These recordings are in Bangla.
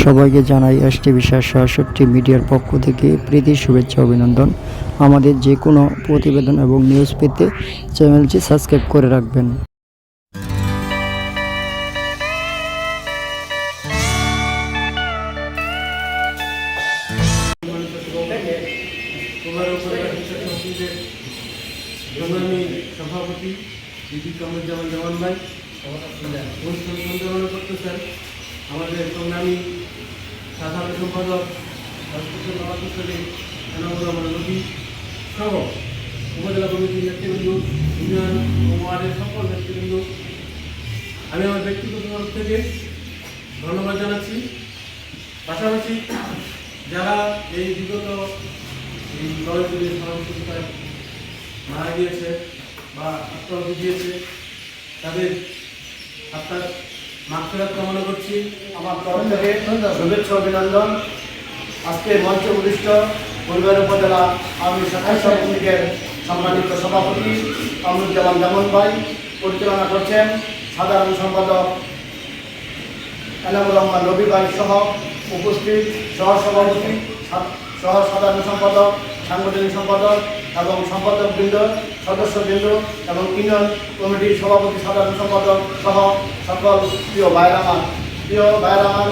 সবাইকে জানাই এস টিভি সাতষট্টি মিডিয়ার পক্ষ থেকে প্রীতি শুভেচ্ছা, অভিনন্দন। আমাদের যে কোনো প্রতিবেদন এবং নিউজ পেতে চ্যানেলটি সাবস্ক্রাইব করে রাখবেন। আমাদের সংগ্রামী সাধারণ সম্পাদক নবাবলী এনামুল রহমান নদী সহ উপজেলা কমিটির নেতৃবৃন্দ, ইউনিয়ন ও ওয়ার্ডের সকল নেতৃবৃন্দ। আমি আমার ব্যক্তিগত তরফ থেকে ধন্যবাদ জানাচ্ছি। পাশাপাশি যারা এই বিগত এই দলগুলির সহযোগিতায় মারা গিয়েছে বা আত্মহত্যা দিয়েছে তাদের আপনার মাফেরাত কামনা করছি। আমার তরফ থেকে শুভেচ্ছা, অভিনন্দন। আজকে মঞ্চ উপদিষ্ট পরিবার উপজেলা আওয়ামী শাখা সমিতির সম্মানিত সভাপতি কামরুজ্জামান জামান ভাই পরিচালনা করছেন সাধারণ সম্পাদক এনামুর রহমান রবি ভাই সহ উপস্থিত সহ সভাপতি সহ সাধারণ সম্পাদক, সাংগঠনিক সম্পাদক এবং সম্পাদকবৃন্দ, সদস্যবৃন্দ এবং ইউনিয়ন কমিটির সভাপতি, সাধারণ সম্পাদক সহ সকল প্রিয় আমার। প্রিয় আমার,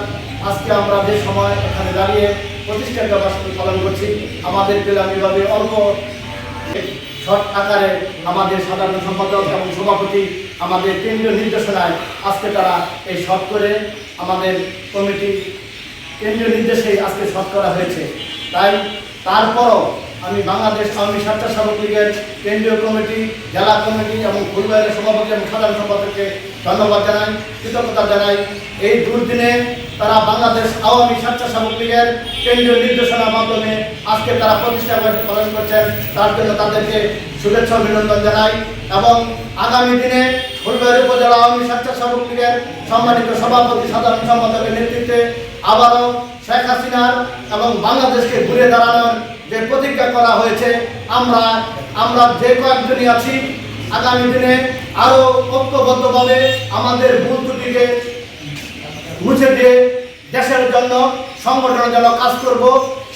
আজকে আমরা যে সময় এখানে দাঁড়িয়ে প্রতিষ্ঠা দিবস পালন করছি, আমাদের পেলামিভাবে অল্প শর্ট আকারে আমাদের সাধারণ সম্পাদক এবং সভাপতি আমাদের কেন্দ্রীয় নির্দেশনায় আজকে তারা এই শর্ট করে আমাদের কমিটি কেন্দ্রীয় নির্দেশেই আজকে শর্ট করা হয়েছে। তাই তারপরও আমি বাংলাদেশ আওয়ামী স্বেচ্ছাসেবক লীগের কেন্দ্রীয় কমিটি, জেলা কমিটি এবং ফুলবাইয়ের সভাপতি এবং সাধারণ সম্পাদককে ধন্যবাদ জানাই, কৃতজ্ঞতা জানাই। এই দুর্দিনে তারা বাংলাদেশ আওয়ামী স্বেচ্ছাসেবক লীগের কেন্দ্রীয় নির্দেশনার মাধ্যমে আজকে তারা প্রতিষ্ঠা পালন করছেন। তার জন্য তাদেরকে শুভেচ্ছা অভিনন্দন জানাই এবং আগামী দিনে ফুলবাইয়ের উপজেলা আওয়ামী স্বেচ্ছাসেবক লীগের সম্মানিত সভাপতি, সাধারণ সম্পাদকের নেতৃত্বে আবারও শেখ হাসিনার এবং বাংলাদেশকে ঘুরে দাঁড়ানোর যে প্রতিজ্ঞা করা হয়েছে, আমরা আমরা যে কয়েকজনই আছি, আগামী দিনে আরও ঐক্যবদ্ধভাবে আমাদের ভুল ত্রুটিকে মুছে দিয়ে দেশের জন্য, সংগঠনের জন্য কাজ করব।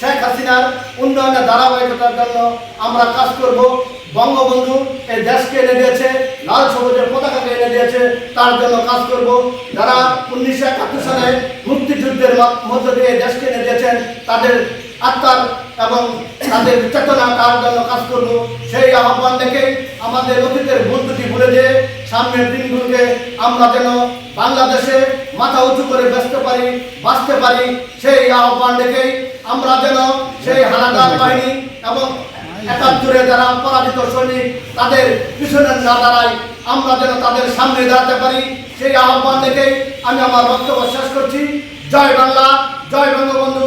শেখ হাসিনার উন্নয়নের ধারাবাহিকতার জন্য আমরা কাজ করব। বঙ্গবন্ধু এই দেশকে এনে দিয়েছে, লাল সবুজের পতাকাকে এনে দিয়েছে, তার জন্য কাজ করব। যারা উনিশশো একাত্তর সালে মুক্তিযুদ্ধের মধ্য দিয়ে দেশকে এনে দিয়েছেন, তাদের আত্মার এবং তাদের চেতনা তার জন্য কাজ করব। সেই আহ্বান থেকে আমাদের অতীতের ত্রুটি ভুলে দিয়ে সামনের দিনগুলোকে আমরা যেন বাংলাদেশে মাথা উঁচু করে বেঁচতে পারি, বাঁচতে পারি, সেই আহ্বান দেখেই আমরা যেন সেই হানাদার বাহিনী এবং একাত্তরে যারা পরাজিত সৈনিক, তাদের পিছনে না দাঁড়াই আমরা যেন তাদের সামনে দাঁড়াতে পারি। সেই আহ্বান দেখেই আমি আমার বক্তব্য শেষ করছি। জয় বাংলা, জয় বঙ্গবন্ধু